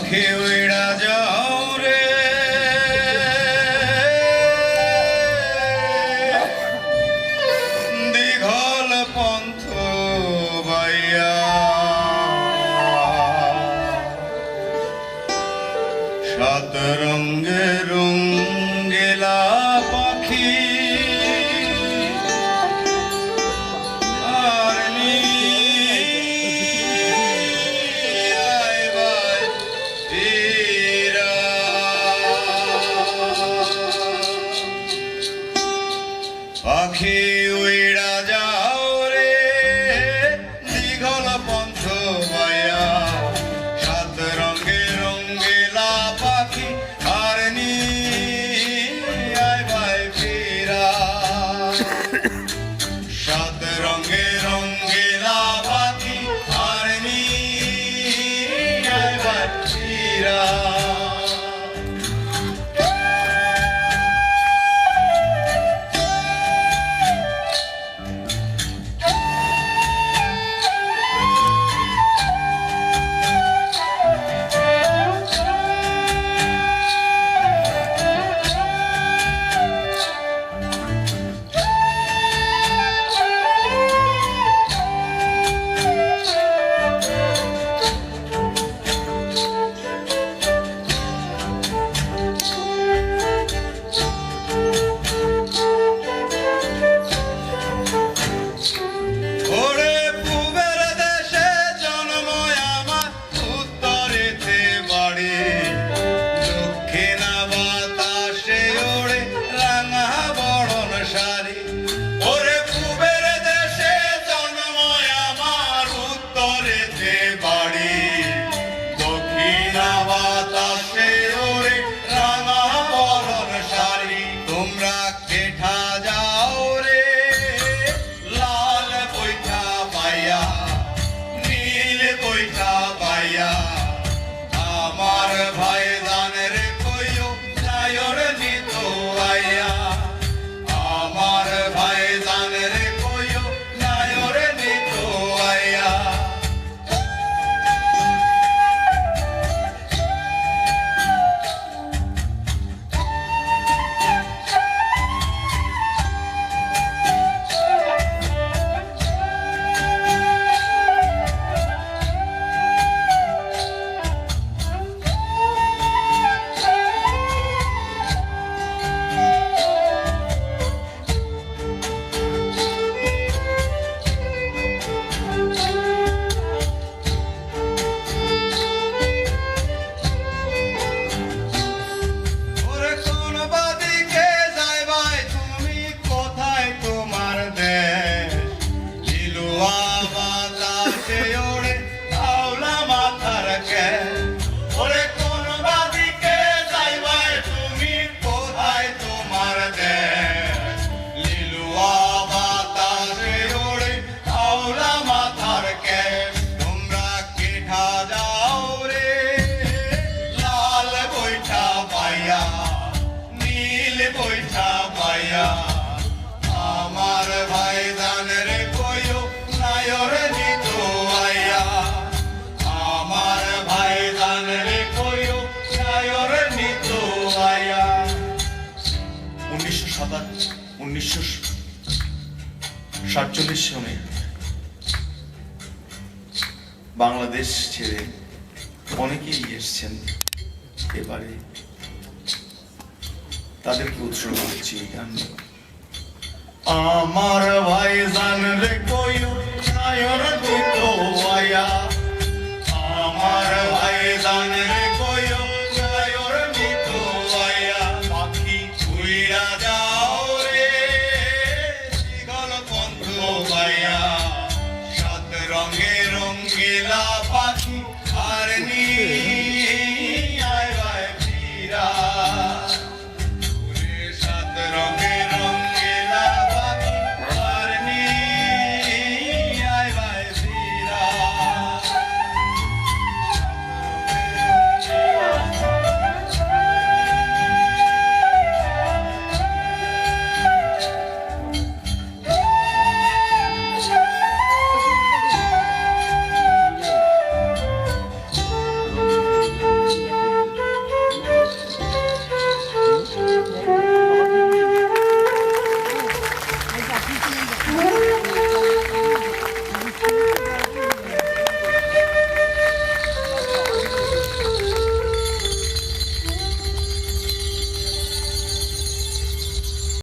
চোখে উড়া যাও রে। দীঘল পন্থ বাইয়া। সাত রঙ্গে রঙ্গেলা পাখি পাখি উইড়া যাও রে দিঘল পন্থ glória eterna. উনিশশো সাতচল্লিশ সনে বাংলাদেশ ছেড়ে অনেকেই এসছেন এবারে। তাদেরকে উৎসর্গ করছি আমার ভাই জান রেখ নীলা পাখি আর নীল